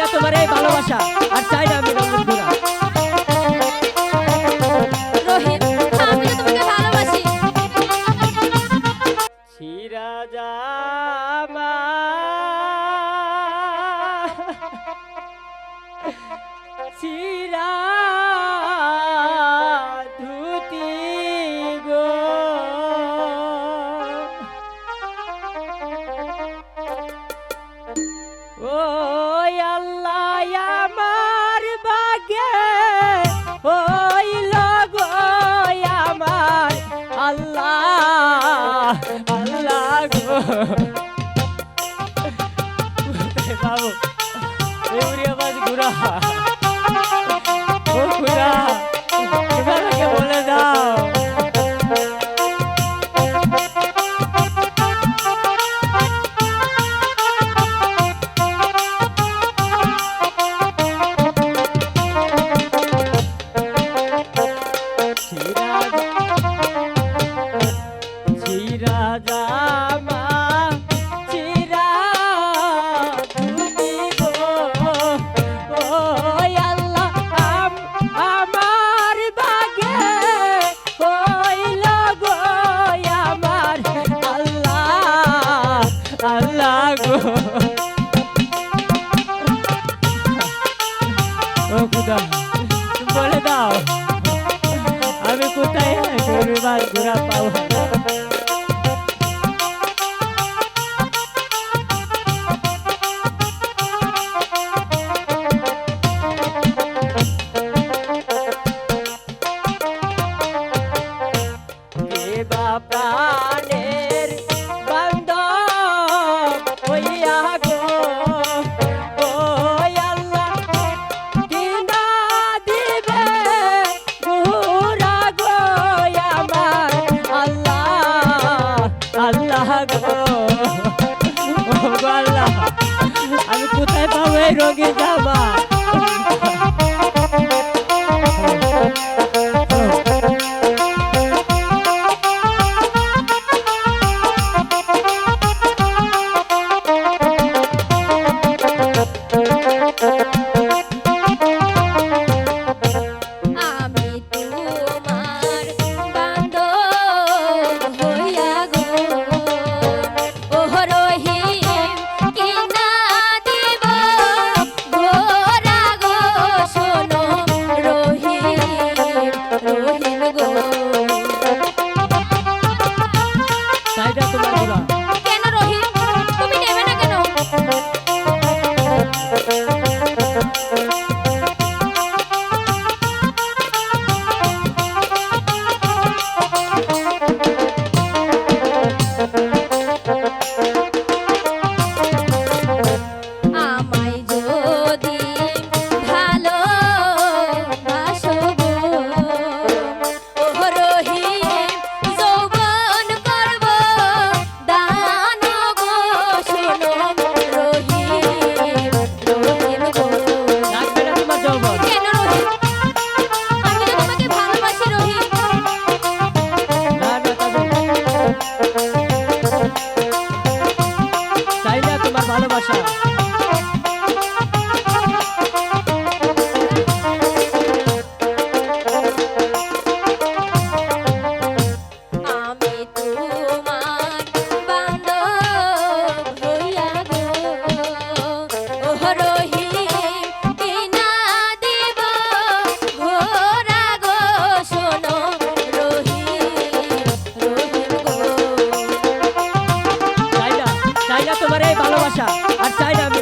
না তোমার এই ভালোবাসা আর চাই না আমি রঙের ঘোড়া। Allah. আল্লাহ গো। ও খুদা বলে দাও আমি কোথায় গরিবাস ঘোরা পাবো? রোগে যাব চাই তোমার এই ভালোবাসা আর চাই না আমি